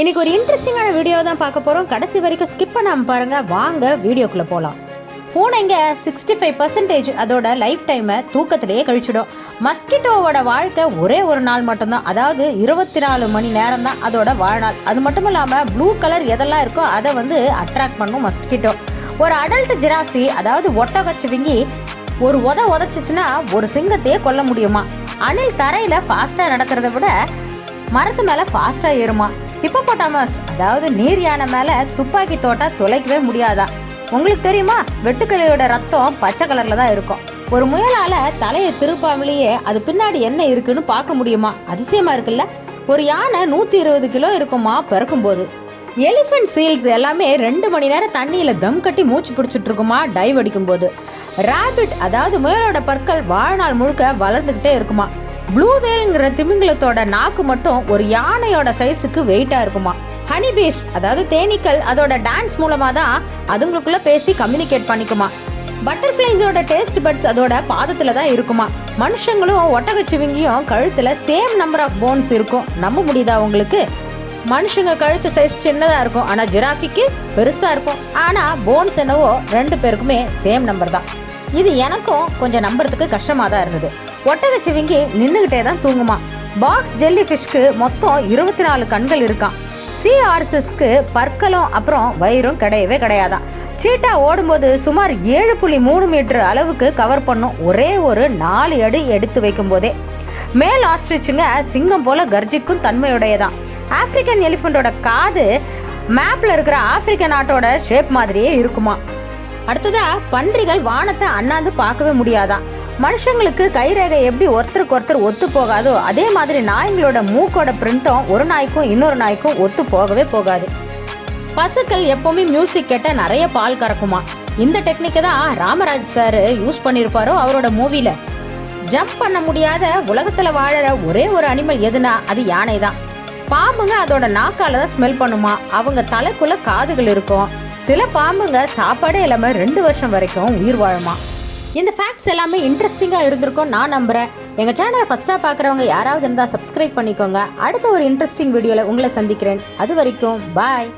இன்னைக்கு ஒரு இன்ட்ரெஸ்டிங்கான வீடியோ தான் பார்க்க போகிறோம் கடைசி வரைக்கும் ஸ்கிப் பண்ணாமல் பாருங்கள் வாங்க வீடியோக்குள்ளே போகலாம் பூனைங்க சிக்ஸ்டி ஃபைவ் பர்சன்டேஜ் அதோட லைஃப் டைமை தூக்கத்திலேயே கழிச்சிடும். மஸ்கிட்டோவோட வாழ்க்கை ஒரே ஒரு நாள் மட்டும்தான். அதாவது இருபத்தி நாலு மணி நேரம் தான் அதோட வாழ்நாள். அது மட்டும் இல்லாமல் ப்ளூ கலர் எதெல்லாம் இருக்கோ அதை வந்து அட்ராக்ட் பண்ணும் மஸ்கிட்டோ ஒரு அடல்ட் ஜிராஃபி அதாவது ஒட்டகச்சிவிங்கி ஒரு உத உதச்சிச்சுன்னா ஒரு சிங்கத்தையே கொல்ல முடியுமா? அணில் தரையில் ஃபாஸ்ட்டாக நடக்கிறத விட மரத்து மேலே ஃபாஸ்ட்டாக ஏறுமா? ஹிப்போபோட்டாமஸ் அதாவது நீர் யானை மேலே துப்பாக்கி தோட்டா துளைக்கவே முடியாதா? உங்களுக்கு தெரியுமா? வெட்டுக்கிளியோட ரத்தம் பச்சை கலரில் தான் இருக்கும். ஒரு முயலால் தலையை திருப்பாமலேயே அது பின்னாடி என்ன இருக்குன்னு பார்க்க முடியுமா? அதிசயமா இருக்குல்ல? ஒரு யானை நூற்றி இருபது கிலோ இருக்குமா பிறக்கும்போது? எலிஃபென்ட் சீல்ஸ் எல்லாமே ரெண்டு மணி நேரம் தண்ணியில் தம் கட்டி மூச்சு பிடிச்சிட்டு இருக்குமா? டைவ் அடிக்கும்போது. ராபிட் அதாவது முயலோட பற்கள் வாழ்நாள் முழுக்க வளர்ந்துக்கிட்டே இருக்குமா? ப்ளூவேல்ங்கிற திமிங்கலத்தோட நாக்கு மட்டும் ஒரு யானையோட சைஸுக்கு வெயிட்டாக இருக்குமா? ஹனிபீஸ் அதாவது தேனீக்கள் அதோட டான்ஸ் மூலமாக தான் அதுங்களுக்குள்ளே பேசி கம்யூனிகேட் பண்ணிக்குமா? பட்டர்ஃப்ளைஸோட டேஸ்ட் பட்ஸ் அதோட பாதத்தில் தான் இருக்குமா? மனுஷங்களும் ஒட்டகச்சிவிங்கியும் கழுத்தில் சேம் நம்பர் ஆஃப் போன்ஸ் இருக்கும். நம்ப முடியுதா உங்களுக்கு? மனுஷங்க கழுத்து சைஸ் சின்னதாக இருக்கும் ஆனால் ஜிராஃபிக்கு பெருசாக இருக்கும். ஆனால் போன்ஸ் என்னவோ ரெண்டு பேருக்குமே சேம் நம்பர் தான். இது எனக்கும் கொஞ்சம் நம்புறதுக்கு கஷ்டமாக தான் இருந்தது. ஒட்டகச்சிவிங்கி நின்றுகிட்டே தான் தூங்குமா? பாக்ஸ் ஜெல்லி ஃபிஷ்க்கு மொத்தம் இருபத்தி நாலு கண்கள் இருக்கான் சிஆர்எஸ்எஸ்க்கு பற்களும் அப்புறம் வயிறும் கிடையவே கிடையாதான் சீட்டா ஓடும்போது சுமார் ஏழு புள்ளி மூணு மீட்டர் அளவுக்கு கவர் பண்ணும் ஒரே ஒரு நாலு அடி எடுத்து வைக்கும் போதே. மேல் ஆஸ்ட்ரிச்சுங்க சிங்கம் போல கர்ஜிக்கும் தன்மையுடையதான் ஆப்பிரிக்கன் எலிஃபண்டோட காது மேப்ல இருக்கிற ஆப்பிரிக்க நாட்டோட ஷேப் மாதிரியே இருக்குமா அடுத்ததா பன்றிகள் வானத்தை அண்ணாந்து பார்க்கவே முடியாதான் மனுஷங்களுக்கு கைரேகை எப்படி ஒருத்தருக்கு ஒருத்தர் ஒத்து போகாதோ அதே மாதிரி நாய்ங்களோட மூக்கோட பிரிண்ட்டும் ஒரு நாய்க்கும் இன்னொரு நாய்க்கும் ஒத்து போகவே போகாது. பசுக்கள் எப்பவுமே மியூசிக் கேட்ட நிறைய பால் கறக்குமா? இந்த டெக்னிக்கை தான் ராமராஜ் சார் யூஸ் பண்ணியிருப்பாரோ அவரோட மூவியில் ஜம்ப் பண்ண முடியாத உலகத்துல வாழற ஒரே ஒரு அனிமல் எதுனா அது யானை தான். பாம்புங்க அதோட நாக்கால தான் ஸ்மெல் பண்ணுமா? அவங்க தலைக்குள்ள காதுகள் இருக்கும். சில பாம்புங்க சாப்பாடே இல்லாம ரெண்டு வருஷம் வரைக்கும் உயிர் வாழுமா? இந்த ஃபேக்ட்ஸ் எல்லாமே இன்ட்ரெஸ்டிங்காக இருந்திருக்கும் நான் நம்புகிறேன் எங்கள் சேனலை ஃபஸ்ட்டாக பார்க்குறவங்க யாராவது இருந்தால் சப்ஸ்கிரைப் பண்ணிக்கோங்க. அடுத்த ஒரு இன்ட்ரெஸ்டிங் வீடியோவில் உங்களை சந்திக்கிறேன். அது வரைக்கும் பாய்